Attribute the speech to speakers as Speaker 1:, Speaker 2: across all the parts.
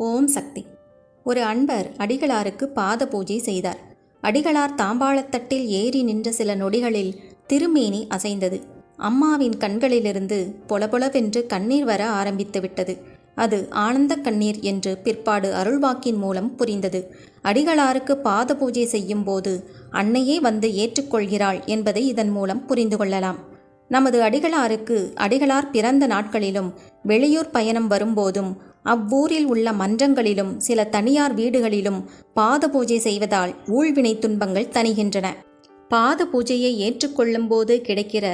Speaker 1: ஓம் சக்தி. ஒரு அன்பர் அடிகளாருக்கு பாத பூஜை செய்தார். அடிகளார் தாம்பாளத்தட்டில் ஏறி நின்ற சில நொடிகளில் திருமேனி அசைந்தது. அம்மாவின் கண்களிலிருந்து பொலபொலவென்று கண்ணீர் வர ஆரம்பித்து விட்டது. அது ஆனந்த கண்ணீர் என்று பிற்பாடு அருள்வாக்கின் மூலம் புரிந்தது. அடிகளாருக்கு பாத பூஜை செய்யும் போது அன்னையே வந்து ஏற்றுக்கொள்கிறாள் என்பதை இதன் மூலம் புரிந்து கொள்ளலாம். நமது அடிகளாருக்கு அடிகளார் பிறந்த நாட்களிலும் வெளியூர் பயணம் வரும்போதும் அவ்வூரில் உள்ள மன்றங்களிலும் சில தனியார் வீடுகளிலும் பாத பூஜை செய்வதால் ஊழ்வினை துன்பங்கள் தணிகின்றன. பாத பூஜையை ஏற்றுக்கொள்ளும் போது கிடைக்கிற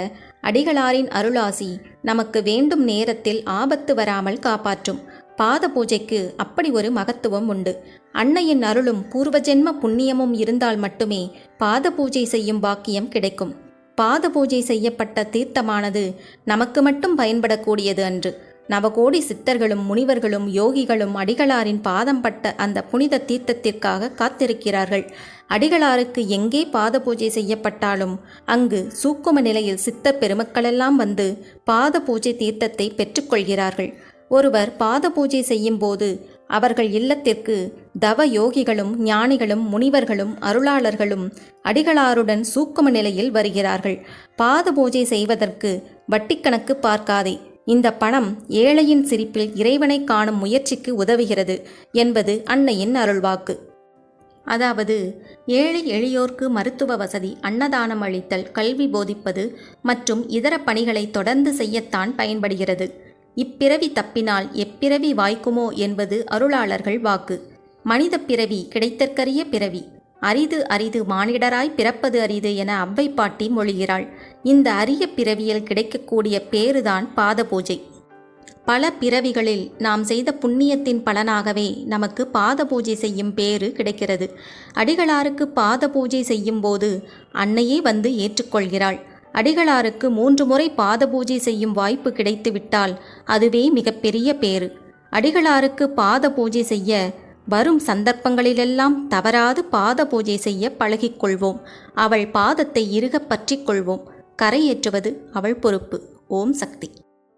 Speaker 1: அடிகளாரின் அருளாசி நமக்கு வேண்டும் நேரத்தில் ஆபத்து வராமல் காப்பாற்றும். பாத பூஜைக்கு அப்படி ஒரு மகத்துவம் உண்டு. அன்னையின் அருளும் பூர்வஜென்ம புண்ணியமும் இருந்தால் மட்டுமே பாத பூஜை செய்யும் பாக்கியம் கிடைக்கும். பாத பூஜை செய்யப்பட்ட தீர்த்தமானது நமக்கு மட்டும் பயன்படக்கூடியது அன்று. நவகோடி சித்தர்களும் முனிவர்களும் யோகிகளும் அடிகளாரின் பாதம் பட்ட அந்த புனித தீர்த்தத்திற்காக காத்திருக்கிறார்கள். அடிகளாருக்கு எங்கே பாத பூஜை செய்யப்பட்டாலும் அங்கு சூக்கும நிலையில் சித்த பெருமக்களெல்லாம் வந்து பாத பூஜை தீர்த்தத்தை பெற்றுக்கொள்கிறார்கள். ஒருவர் பாத பூஜை செய்யும் போது அவர்கள் இல்லத்திற்கு தவ யோகிகளும் ஞானிகளும் முனிவர்களும் அருளாளர்களும் அடிகளாருடன் சூக்கும நிலையில் வருகிறார்கள். பாத பூஜை செய்வதற்கு வட்டிக்கணக்கு பார்க்காதே. இந்த பணம் ஏழையின் சிரிப்பில் இறைவனை காணும் முயற்சிக்கு உதவுகிறது என்பது அன்னையின் அருள்வாக்கு. அதாவது ஏழை எளியோர்க்கு மருத்துவ வசதி அன்னதானம் அளித்தல் கல்வி போதிப்பது மற்றும் இதர பணிகளை தொடர்ந்து செய்யத்தான் பயன்படுகிறது. இப்பிறவி தப்பினால் எப்பிறவி வாய்க்குமோ என்பது அருளாளர்கள் வாக்கு. மனித பிறவி கிடைத்தற்கரிய பிறவி. அரிது அரிது மானிடராய் பிறப்பது அரிது என அவ்வை பாட்டி மொழிகிறாள். இந்த அரிய பிறவியில் கிடைக்கக்கூடிய பேறுதான் பாத பூஜை. பல பிறவிகளில் நாம் செய்த புண்ணியத்தின் பலனாகவே நமக்கு பாத பூஜை செய்யும் பேறு கிடைக்கிறது. அடிகளாருக்கு பாத பூஜை செய்யும் போது அன்னையே வந்து ஏற்றுக்கொள்கிறாள். அடிகளாருக்கு மூன்று முறை பாத பூஜை செய்யும் வாய்ப்பு கிடைத்துவிட்டால் அதுவே மிகப்பெரிய பேறு. அடிகளாருக்கு பாத பூஜை செய்ய வரும் சந்தர்ப்பங்களிலெல்லாம் தவறாது பாத பூஜை செய்ய பழகிக்கொள்வோம். அவள் பாதத்தை இறுகப் பற்றிக் கொள்வோம். கரையேற்றுவது அவள் பொறுப்பு. ஓம் சக்தி.